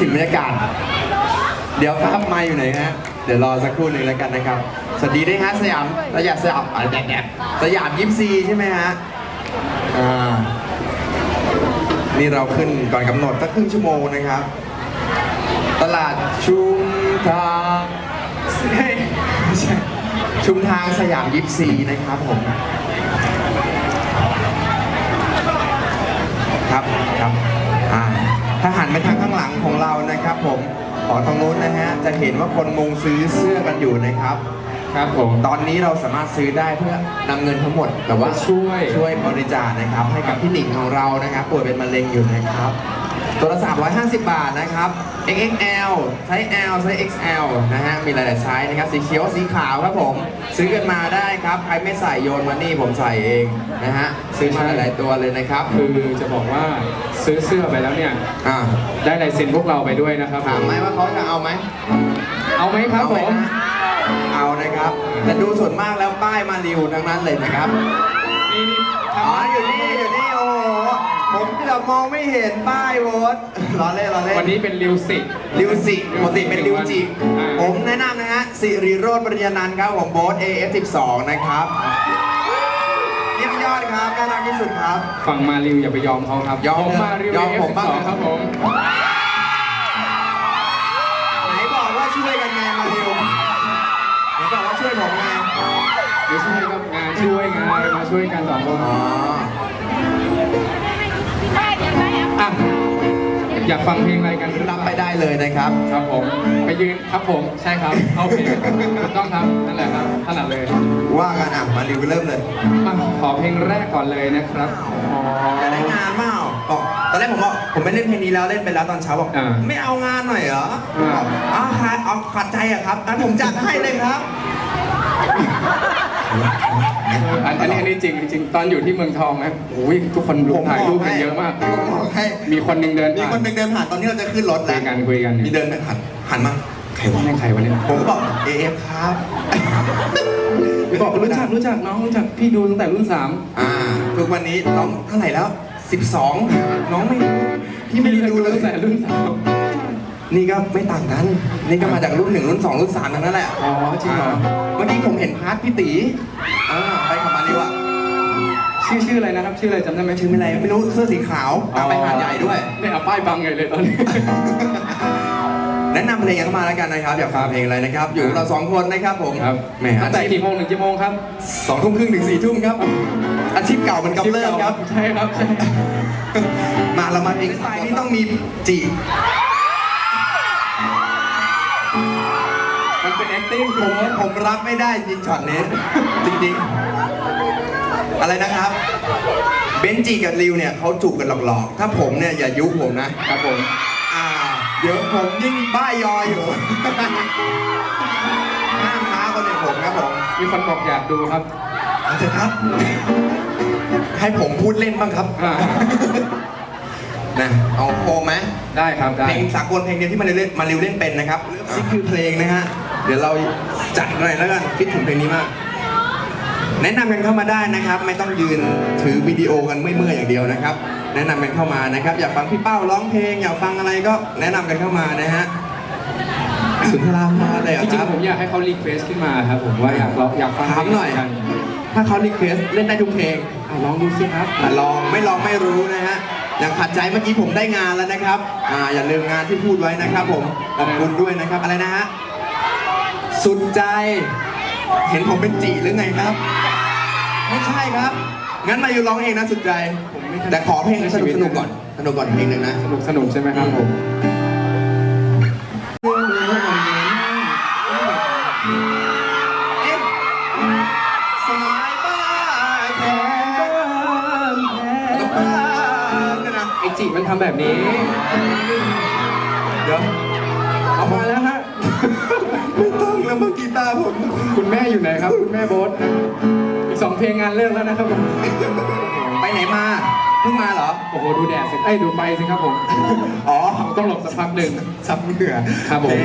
ถึงบรรยากาศ เดี๋ยวครับไมาอยู่ไหนฮะ เดี๋ยวรอสักครู่หนึ่งแล้วกันนะครับ สวัสดีด้วยฮะสยามสยามสยามอะไรแดดสยามยิปซีใช่ไหมฮะ อ่า นี่เราขึ้นก่อนกำหนดสักครึ่งชั่วโมงนะครับ ตลาดชุมทางไม่ใช่ชุมทางสยามยิปซีนะครับผม ครับครับอ่า ผมขอตรงนู้นนะฮะ จะเห็นว่าคนมุงซื้อเสื้อกันอยู่นะครับ ครับผม ตอนนี้เราสามารถซื้อได้เพื่อนำเงินทั้งหมดแบบว่าช่วย ช่วยบริจาคนะครับ ให้กับพี่หนิงของเรานะครับป่วยเป็นมะเร็งอยู่นะครับ ตัวละ350 บาทนะครับ XXL ไซส์ L ไซส์ XL นะฮะ มีหลายๆไซส์นะครับ สีเขียว สีขาวครับผม ซื้อกันมาได้ครับ ใครไม่ใส่โยนมานี่ผมใส่เองนะฮะ ซื้อมาหลายๆตัวเลยนะครับ คือจะบอกว่าซื้อเสื้อไปแล้วเนี่ย อ่า ได้ลายเซ็นพวกเราไปด้วยนะครับถามไหมว่าเขาจะเอาไหมเอาไหมครับเอาผไหมฮะเอานะครับ แต่ดูส่วนมากแล้วป้ายมาริวทั้งนั้นเลยนะครับ นี่นี่อ๋อ อยู่นี่ อยู่นี่ โอ้โห ผมเกือบมองไม่เห็นป้ายโวตล้อเล่นล้อเล่น วันนี้เป็นริวสิ ริวสิปกติเป็นริวจิอ่า ผมแนะนำนะฮะ สิริโรธปริญญานันท์ครับของโบ๊ท AF12 นะครับเยี่ยมยอดครับน่ารักที่สุดครับ ฝั่งมาริวอย่าไปยอมเขาครับยอมผมมาริวยอมผมบ้างเอฟสิบสอครับผม ไหนบอกว่าช่วยกันไงมาริวไหนบอกว่าช่วยผมไงไม่ใช่ครับงานช่วยงานมาช่วยกันสองคนอ๋อ อะอยากฟังเพลงอะไรกันรับไปได้เลยนะครับ ครับผม ไปยืนครับผมใช่ครับเอาเพลงถูกต้องครับนั่นแหละครับถนัดเลยว่ากันอะมาริวเริ่มเลยมาขอเพลงแรกก่อนเลยนะครับอ๋อจะได้งานเปล่าบอกตอนแรกผมบอกผมไม่เล่นเพลงนี้แล้วเล่นไปแล้วตอนเช้าบอกอ่าไม่เอางานหน่อยเหรออ่าบอกอ้าวขาดเอาขาดใจอะครับงั้นผมจัดให้เลยครับ อันอันนี้อันนี้จริงจริงตอนอยู่ที่เมืองทองนะโอ้ยทุกคนถ่ายรูปกันเยอะมาก ผมบอกให้มีคนหนึ่งเดินมีผ่านคนหนึ่งเดินผ่านตอนนี้เราจะขึ้นรถคุแล้ยวกันคุยกันมีเดินไปผ่านหันมาใครวะไม่ใครวะเนี่ยผมก็บอกเอฟครับบอกรู้จักรู้จักน้องรู้จักพี่ดูตั้งแต่รุ่นสาม อ่าทุกวันนี้น้องเท่าไหร่แล้ว 12 น้องไม่รู้พี่ไม่ได้ดูเลย ตั้งแต่รุ่นสาม นี่ก็ไม่ต่างกัน นี่ก็มาจากรุ่นหนึ่งรุ่นสองรุ่นสามทั้งนั้นแหละอ๋อจริงเหรอ เมื่อกี้ผมเห็นพาร์ทพี่ตีอ่าไปขับมาเร็วอะชื่อชื่ออะไรนะครับ ชื่ออะไรจำได้ไหมชื่อไม่ไรไม่รู้เสื้อสีขาวตามไปหาดใหญ่ด้วยเนี่ยเอาป้ายบังไงเลยตอนนี้ แนะนำเพลงกันเข้ามาแล้วกันนะครับอยากฟังเพลงอะไรนะครับ อยู่กับเราสองคนนะครับผมครับแหมตั้อางแต่ชีพกี่โมงถึงกี่โมงครับสองทุ่มครึ่งถึงสี่ทุ่มครับอาชีพเก่ามันกำเริบครับ ใช่ครับใช่มาเรามาเพลงสไตล์นี้ต้องมีจี เป็น acting ผมผมรับไม่ได้จริงช็อตนี้ จริงๆ อะไรนะครับ เบนจีกับริวเนี่ยเขาจูบกันหลอกๆ ถ้าผมเนี่ยอย่ายุผมนะครับผม อ่า เดี๋ยวผมยิ่งบ้ายออยู่ ห้ามท้าคนอย่างผมครับผมมีคนบอกอยากดูครับ เอาเถอะครับ ให้ผมพูดเล่นบ้างครับอ่า นะเอาโอมไหม ได้ครับได้ เพลงสากลเพลงเดียวที่มาเล่นมาริวเล่นเป็นนะครับ ซิคือเพลงนะฮะ เดี๋ยวเราจัดหน่อยแล้วกันคิดถึงเพลงนี้มาก แนะนำกันเข้ามาได้นะครับ ไม่ต้องยืนถือวิดีโอกันไม่เมื่อยอย่างเดียวนะครับ แนะนำกันเข้ามานะครับ อยากฟังพี่เป้าร้องเพลงอยากฟังอะไรก็แนะนำกันเข้ามานะฮะสุนทรามาเลยเหรจอริงครับ ๆผมอยากให้เขารีเควสขึ้นมาครับผมว่าอยากลองอยากฟังถามหน่อย เพลงกันถ้าเขารีเควสเล่นได้ทุกเพลง อะลองดูสิครับแต่ลองไม่ลองไม่รู้นะฮะอย่างขัดใจเมื่อกี้ผมได้งานแล้วนะครับอ่าอย่าลืมงานที่พูดไว้นะครับผมขอบคุณด้วยนะครับอะไรนะฮะ สุดใจ เห็นผมเป็นจีหรือไงครับ ไม่ใช่ครับ งั้นมาอยู่ร้องเองนะสุดใจผมไม่ทันแต่ขอเพลงสนุกสนุกๆก่อน สนุกก่อนเพลงหนึ่งนะ สนุกสนุกใช่ไหมครับผมเอ๊ะสายบ้าแท้ต้องบ้าเนี่ยนะไอจิมันทำแบบนี้ เดี๋ยว เอามาแล้วฮะ ไม่ต้องแล้วเมื่อกีตาร์ผม คุณแม่อยู่ไหนครับ คุณแม่โบ๊ทอีกสองเพลงงานเลิกแล้วนะครับผมไปไหนมาเพิ่งมาเหรอ โอ้โหดูแดดสิเอ้ยดูไฟสิครับผมอ๋อ ต้องหลบสักพักหนึ่ง ซับเหงื่อครับผมโอ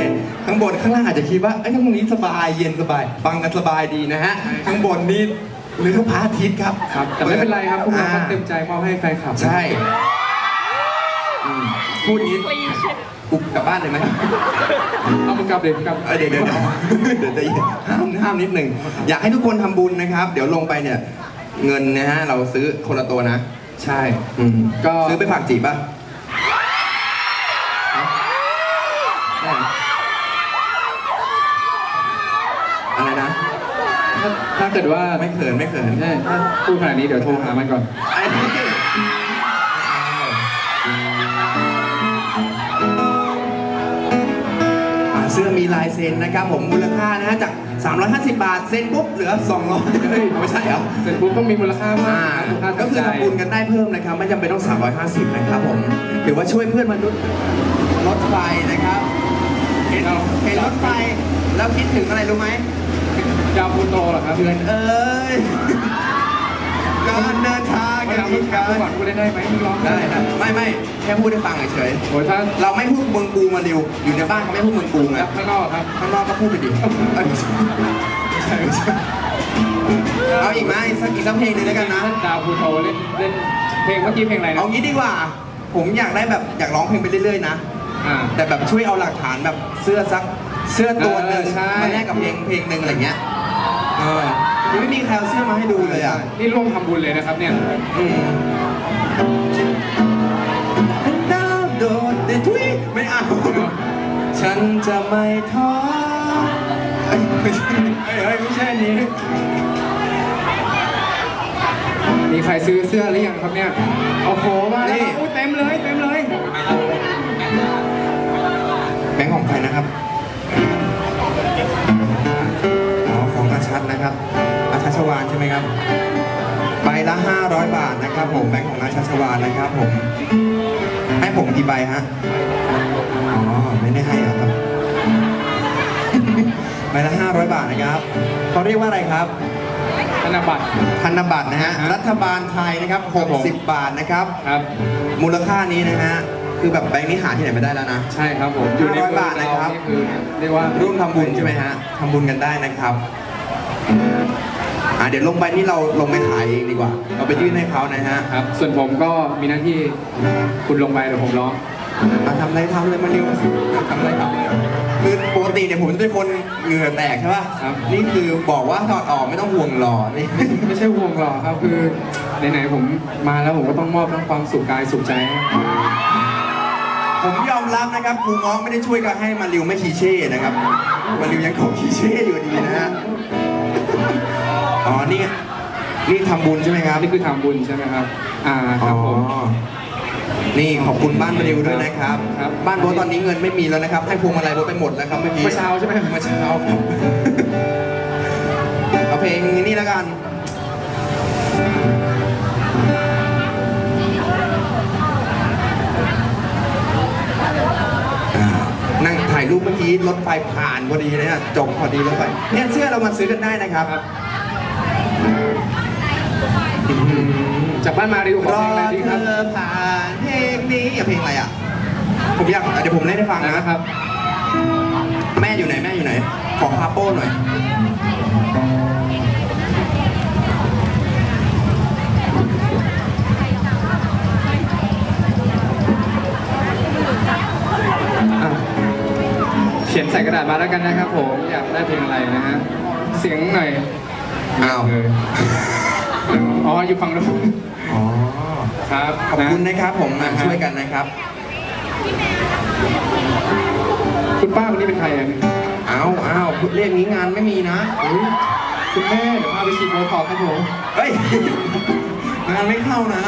เข้างบนข้างล่างอาจจะคิดว่าไอ้ยตรงนี้สบายเย็นสบาย ฟังกันสบายดีนะฮะ ข้างบนนี่หรือพระอาทิตย์ครับครับแต่ไม่เป็นไรครับพวกเราก็อ่าเต็มใจมอบให้แฟนคลับ ใช่อืมพูดงี้ กูกลับบ้านเลยไหมเอามึงกลับเด็กกลับเอ้ยเดี๋ยวเดี๋ยวเดี๋ยวเดี๋ยวจะห้ามห้ามนิดหนึ่งอยากให้ทุกคนทำบุญนะครับ เดี๋ยวลงไปเนี่ย เงินนะฮะเราซื้อคนละตัวนะ ใช่ อืมก็ ซื้อไปฝากจีบป่ะได้ไหมอะไรนะถ้าถ้าเกิดว่าไม่เขินไม่เขิน ใช่ถ้าพูดขนาดนี้เดี๋ยวโทรหามันก่อน ไอ้นี่อ่ เซ็นนะครับผมมูลค่านะฮะจาก 350 บาท เซ็นปุ๊บเหลือ 200เฮ้ยไม่ใช่เหรอเสร็จปุ๊บต้องมีมูลค่ามาอ่ากค่าก็คือใจทำบุญกันได้เพิ่มนะครับ ไม่จำเป็นต้อง 350 นะครับผมถือว่าช่วยเพื่อนมนุษย์รถไฟนะครับเห็นเห็นรถไฟแล้วคิดถึงอะไรรู้ไหม ดาวพูโตเหรอครับเพื่อนเอ้ย การเดินทางไม่กันเอามึอีงกถามครั้งก่อนกูเล่นได้ไหมมึงร้องได้นะไม่ไม่แค่พูดให้ฟังเฉยโอ้ยถ้าๆเราไม่พูดเมืองกูมาเร็วอยู่ในบ้านเขาไม่พูดเมืองกูไงข้างนอกครับข้างนอกก็พูดไปดิเอ้ยไม่ใช่ไม่ใช่ไม่ใช่เอาอีกไหมสักอีกสักเพลงหนึงแล้วกันนะ ดาวพูโตเล่นเล่นเพลงเมื่อกี้เพลงอะไรนะเอางี้ดีกว่า ผมอยากได้แบบอยากร้องเพลงไปเรื่อยๆนะ อ่า แต่แบบช่วยเอาหลักฐานแบบเสื้อสักเสื้อตัวหนึ่งเออใช่ มาแลกกับเพลงเพลงหนึ่งอะไรเงี้ยเออ ยังไม่มีใครเอาเสื้อมาให้ดูเลยอะนี่ร่วมทำบุญเลยนะครับเนี่ยอืมดาวโดดเด่นทุยไม่เอา ฉันจะไม่ท้อเอ้ยไม่ใช่เฮ้ยเฮ้ยไม่ใช่อันนี้ มีใครซื้อเสื้อหรือยังครับเนี่ยโอ้โหมาแล้วครับอุ๊ยเต็มเลยเต็มเลย แบงค์ของใครนะครับ อ๋อของอาชัดนะครับอา ชัชวานใช่ไหมครับใบละ 500 บาทนะครับ ผมแบงค์ของอาชัชวานนะครับ ผม ให้ผมกี่ใบฮะอ๋อไม่ได้ให้เหรอครับใบละ 500 บาทนะครับเขาเรียกว่าอะไรครับ ธนบัตร ธนบัตรนะฮะฮะรัฐบาลไทยนะครับครับผม 60บาทนะครับ ครับ มูลค่านี้นะฮะคือแบบแบงค์นี้หาที่ไหนไม่ได้แล้วนะ ใช่ครับผม อยู่ในมื500บาทนะครับนี่คือเรียกว่าร่วมทำบุญใช่ไหมฮะทำบุญกันได้นะครับ อ่าเดี๋ยวลงไปนี่เราลงไปขายเองดีกว่า เราไปยื่นให้เขานะฮะครับ ส่วนผมก็มีหน้าที่คุณลงไปเดี๋ยวผมร้อง มาทำอะไรทำเลยมาเร็วทำอะไรทำเลยคือปกติเนี่ยผมจะเป็นคนเหงื่อแตกใช่ป่ะครับ นี่คือบอกว่าถอดออกไม่ต้องห่วงหล่อนี่ ไม่ใช่ห่วงหรอกครับคือไหนๆผมมาแล้วผมก็ต้องมอบทั้งความสุขกายสุขใจให้ผมยอมรับนะครับครูง้องไม่ได้ช่วยกันให้มาริวไม่คีเช่นะครับมาริวยังของคีเช่อยู่ดีนะฮะ อ๋อนี่นี่ทำบุญใช่ไหมครับ นี่คือทำบุญใช่ไหมครับ อ่าครับผม อ๋อนี่ขอบคุณบ้านบริวด้วยนะครับ ครับ บ้านโบทตอนนี้เงินไม่มีแล้วนะครับ ให้พวงมาลัยโบทไปหมดแล้วครับเมื่อกี้ เมื่อเช้าใช่ไหมเมื่อเช้าครับเอาเพลงนี้แล้วกัน อ่า นั่งถ่ายรูปเมื่อกี้รถไฟผ่านพอดีเลยนะจบพอดีรถไฟเนี่ยเสื้อเรามาซื้อกันได้นะครับ จากบ้านมาริวขอรเพลองอะไรดีเธครับ อผ่านเพลงนี้อย่าเพลงอะไรอะ ผมอยากเดี๋ยวผมเล่นให้ฟังนะ นะครับ แม่อยู่ไหนแม่อยู่ไหน ขอคาโป้หน่อย อะเขียนใส่กระดาษมาแล้วกันนะครับผม อยากได้เพลงอะไรนะฮะ เสียงหน่อยอ้าว เลย อ๋ออยู่ฝั่งนู้นอ๋อ ครับขอบคุณนะนะครับผมมาอ่าฮะช่วยกันนะครับ คุณป้าคนนี้เป็นใครอะอ้าวอ้าวเรียกนี้งานไม่มีนะอุ๊ยคุณแม่เดี๋ยวพาไปฉีดโบท็อกซ์ครับผมเฮ้ย งานไม่เข้านะ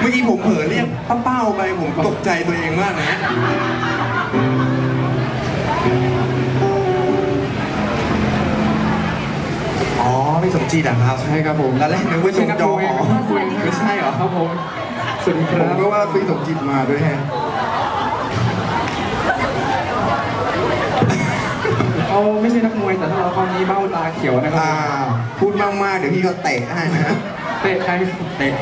เมื่อกี้ผมเผลอเรียกป้าเป้าไปผมตกใจตัวเองมากนะ อ๋อพี่สมจิตอะครับใช่ครับผมตอนแรกนึกว่าชมจอหอไม่ใช่เหรอครับผมสวัสดีคผรัมบก็ว่าพี่สมจิตมาด้วยฮะเอาไม่ใช่นักมวยแต่ถ้าเราตอนนี้เบ้าตาเขียวนะครัอ่า บพูดมากๆเดี๋ยวพี่ก็เตะให้นะฮะเตะใครเตะ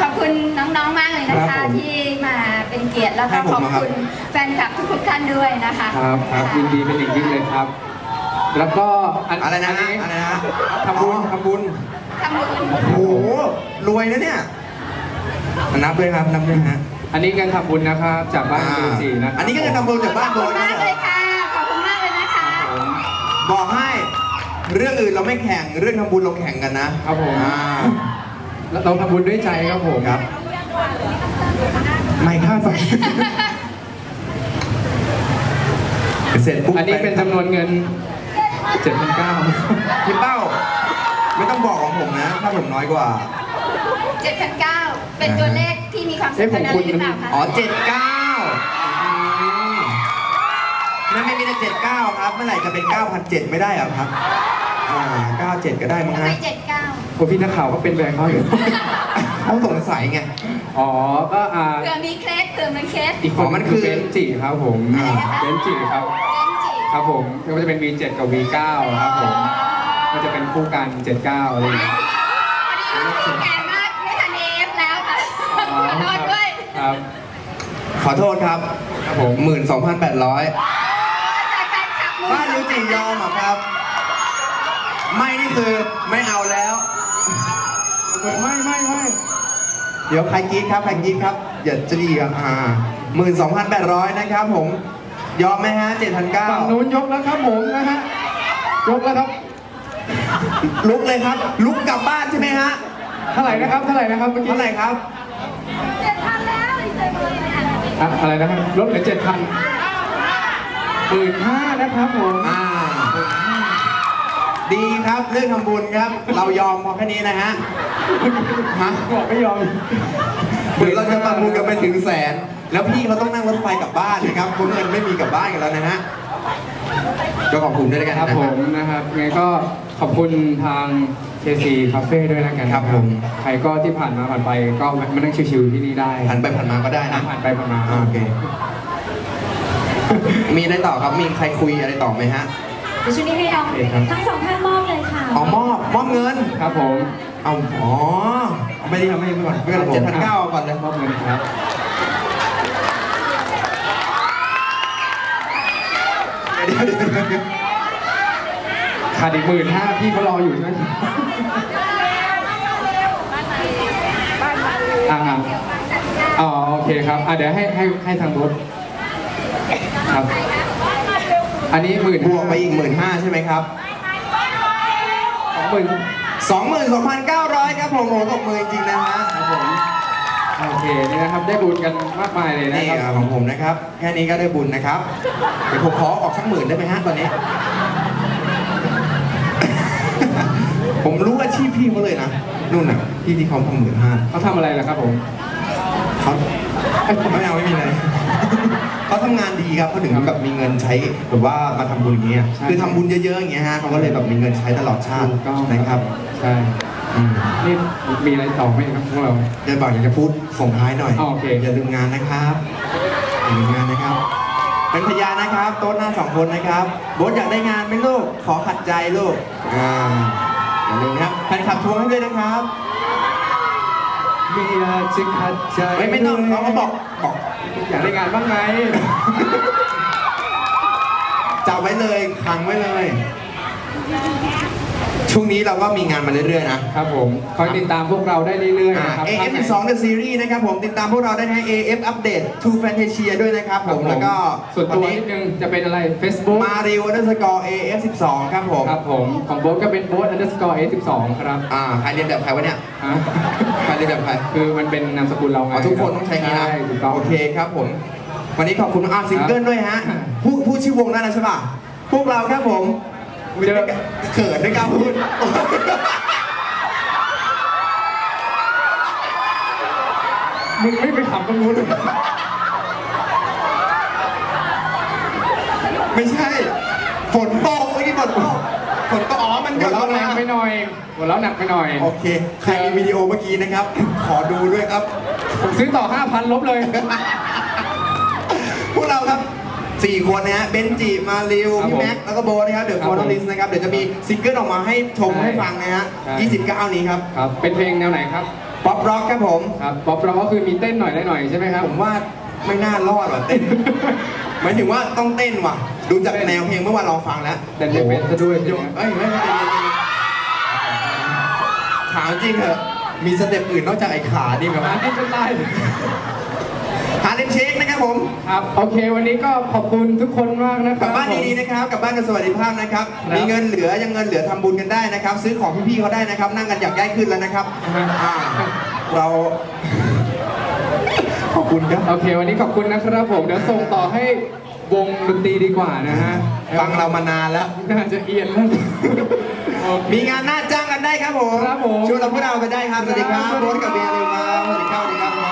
ขอบคุณน้องๆมากเลยนะครัคะ บผมที่มาเป็นเกียรติแล้วให้ก็ผมขอบมาครับ คุณแฟนคลับทุกๆท่านด้วยนะคะ ครับครับยินดีเป็นอย่างยิ่งเลยครับ แล้วก็อันอะไรนะอัอะไรนะทำบุญอ๋อทำบุญทำบุญโอ้โหรวยนะเนี่ยนับด้วยครับนับด้วยฮะอันนี้เงินทำบุญนะครับจากบ้านเดือนสี่นะครับอันนี้ก็จะนำบุญจากขบ้าอนบโบคุณนะมากเลยค่ะขอบคุณมากเลยนะคะผมบอกให้เรื่องอื่นเราไม่แข่งเรื่องทำบุญเราแข่งกันนะครับผมอ่าแล้วเราทำบุญด้วยใจครับผมครับไม่คาดฝันเสร็จปุ๊บอันนี้เป็นจำนวนเงิน 7,900พี่เป้า ไม่ต้องบอกของผมนะถ้าผมน้อยกว่า7,900เป็นตัวเลขที่มีความสำคัญอะไรหรือเปล่าคะอ๋อเจ็ดเก้านั่นไม่มีแต่เจ็ดเก้าครับ เมื่อไหร่จะเป็นเก้าพันเจ็ดไม่ได้เหรอครับอ่าเก้าเจ็ดก็ได้มั้งทำไมฮะ79โอ้พี่นักข่าวก็เป็นแบรนด์เขาอยู่ เขาสงสัยไง อ๋อ ก็อ่าเผื่อมีเคสเผื่อมีเคส อีกคนอ๋อมันคือ เบนจิครับผมอ่า เบนจิครับ เป็นจิ ครับผมก็จะเป็น V7 กับ V9 ครับผม ก็จะเป็นคู่กัน 79อะไรอย่างเงี้ยพอดีลูกแก่มากไม่ทันเอฟแล้วค่ะขอโทษด้วยครับ ขอโทษครับ ครับผมหมื่นสองพันแปดร้อยจากแฟนคลับมือบ้านยูจิยอมเหรอครับ ไม่นี่คือไม่เอาแล้ว ไม่ไม่ไม่เดี๋ยวใครกรีดครับใครกรีดครับอย่าจะดีครับอ่าหมื่นสองพันแปดร้อยนะครับผม ยอมไหมฮะเจ็ดพันเก้าฝั่งนู้นยกแล้วครับผมนะฮะยกแล้วครับ ลุกเลยครับ ลุกกลับบ้านใช่ไหมฮะเท่าไหร่นะครับเท่าไหร่นะครับเมื่อกี้เท่าไหร่ครับอะอะไรนะครับลดเหลือเจ็ดพันหมื่นห้านะครับผมอ่าดีครับเรื่องทำบุญครับ เรายอมพอแค่นี้นะฮะฮะบอกไม่ยอม เดี๋ยวเราจะประมูลกันไปถึงแสน แล้วพี่เขาต้องนั่งรถไฟกลับบ้านนะครับเพราะเงินไม่มีกลับบ้านกันแล้วนะฮะก็ขอบคุณด้วยแล้วกันครับนะผมนะครับไงก็ขอบคุณทาง KC Cafe ด้วยแล้วกันนะครับผมใครก็ที่ผ่านมาผ่านไปก็มานั่งชิวๆที่นี่ได้ผ่านไปผ่านมาก็ได้นะผ่านไปผ่านมาอ่าโอเค มีอะไรต่อครับมีใครคุยอะไรต่อไหมฮะเดี๋ยวช่วงนี้ให้น้องทั้งสองท่านมอบเลยค่ะ อ๋อมอบมอบเงิน ครับผม เอาอ๋อไม่ได้ทำไม่ได้ก่อนไม่ก่อนเจ็ดพันเก้าก่อนเลยมอบเงินครับเดี๋ยวเดี๋ยวเดี๋ยวขาดอีกหมื่นห้าพี่เขารออยู่ใช่ไหมอ่าอ๋อโอเคครับอะเดี๋ยวให้ให้ให้ทางรถครับ อันนี้หมื่นบวกไปอีกหมื่นห้าใช่ไหมครับสองหมื่น สองหมื่นสองพันเก้าร้อยครับผมโอ้โหตบมือจริงๆนะฮะครับผมโอเคนี่นะครับได้บุญกันมากมายเลยนะนี่คอะรับของผมนะครับ แค่นี้ก็ได้บุญนะครับ เดี๋ยวผมขอออกสักหมื่นได้ไหมฮะตอนนี้ ผมรู้อาชีพพี่เขาเลยนะนู่นน่ะพี่ที่เขาทำหมื่นห้าเขาทำอะไรล่ะครับผมเขาเอ้ยไม่เอาไม่มีอะไร เขาทำงานดีครับเขาถึงแบบมีเงินใช้แบบว่ามาทำบุญอย่างเงี้ยใช่ คือทำบุญเยอะๆอย่างเงี้ยฮะเขาก็เลยแบบมีเงินใช้ตลอดชาติถูกต้องนะครับใช่ อืมนี่มีอะไรต่อไหมครับพวกเรา เดี๋ยวบอกอยากจะพูดส่งท้ายหน่อยอ๋อโอเค อย่าลืมงานนะครับอย่าลืมงานนะครับ เป็นพยานนะครับ โต๊ะหน้าสองคนนะครับโบ๊ทอยากได้งานไหมลูกขอขัดใจลูกอ่าอย่าลืมนะครับแฟนคลับทวงให้ด้วยนะครับ มีอยากจะขัดใจไม่ไม่ต้องเขาก็บอกบอกอยากได้งานบ้างไหมจับไว้เลยขังไว้เลย ช่วงนี้เราก็มีงานมาเรื่อยๆนะ ครับผมคอยติดตามพวกเราได้เรื่อยๆอ่านะครับ AF 12 The Series นะครับผมติดตามพวกเราได้ใน AF Update to Fantasia ด้วยนะครับครับผผมมแล้วก็ส่วนวัตัวนี้นิดนึงจะเป็นอะไร Facebook มาริวอันเดอร์สกอร์ AF 12ครับผมครับผมของโบ๊ทก็เป็นโบ๊ท underscore a12 ครับอ่าใครเรียนแบบใครวะเนี่ยฮะใครเรียนแบบใครคือมันเป็นนามสกุลเราไงอ๋อทุกคนต้องใช้อย่างนี้นะใช่ถูกต้องโอเคครับผม วันนี้ขอบคุณอาซิงเกิลด้วยฮะครับพูดพูดชื่อวงได้แล้วใช่ป่ะพวกเราครับผม เจอเขินไม่กล้าพูด มึงไม่ไปขำตรงนู้นเลยไม่ใช่ ฝนตกเมื่อกี้ฝนตกฝนตกอ๋อมันหยหัวดลเราะงหนัมากไปหน่อยหัวเราะหนักไปหน่อย โอเค ใครมีวิดีโอเมื่อกี้นะครับ ขอดูด้วยครับ ผมซื้อต่อ 5,000 ลบเลยพพวกเราครับ 4คนนะฮะเบนจิมาริวครับพี่ผมแม็กแล้วก็โบนะครับเดี๋ยวคโฟรับผมนลิสนะครับเดี๋ยวจะมีซิงเกิลออกมาให้ชมใช่ให้ฟังนะฮะใช่ 29 นี้ครับครับ เป็นเพลงแนวไหนครับ ป๊อปร็อกครับผมครับป๊อปเราก็คือมีเต้นหน่อยได้หน่อยใช่ไหมครับ ผมว่าไม่น่ารอดว่ะเต้นหมายถึงว่าต้องเต้นว่ะ ดูจากแนวเพลงเมื่อวานลองฟังแล้วแต่ไม่เป็นซะด้วยโยกเอ้ยไม่ไม่ไม่ไม่ถามจริงเถอะมีสเต็ปอื่นนอกจากไอ้ขานี่ไหมมาวะที่จะไล่ฮาเลมเชค นะครับผมครับโอเค วันนี้ก็ขอบคุณทุกคนมากนะคกรัลับบบ้านผมดีๆนะครับกลับบ้านกับสวัสดิภาพนะครับครับ มีเงินเหลือยังเงินเหลือทำบุญกันได้นะครับ ซื้อของพี่ๆเขาได้นะครับ นั่งกันอยากย้ายขึ้นแล้วนะครับอ่าอ่าเรา ขอบคุณครับ โอเค วันนี้ขอบคุณนะครับผมเดี๋ยวส่งต่อให้วงดนตรีดีกว่านะฮะฟังเรามานานแล้ว น่าจะเอียนแล้วโอเค มีงานหน้าจ้างกันได้ครับผมครับผม ชวนเราพวกเราไปได้ครับ สวัสดีครับครับโรสกับเบียร์เลยมาสวัสดีครับ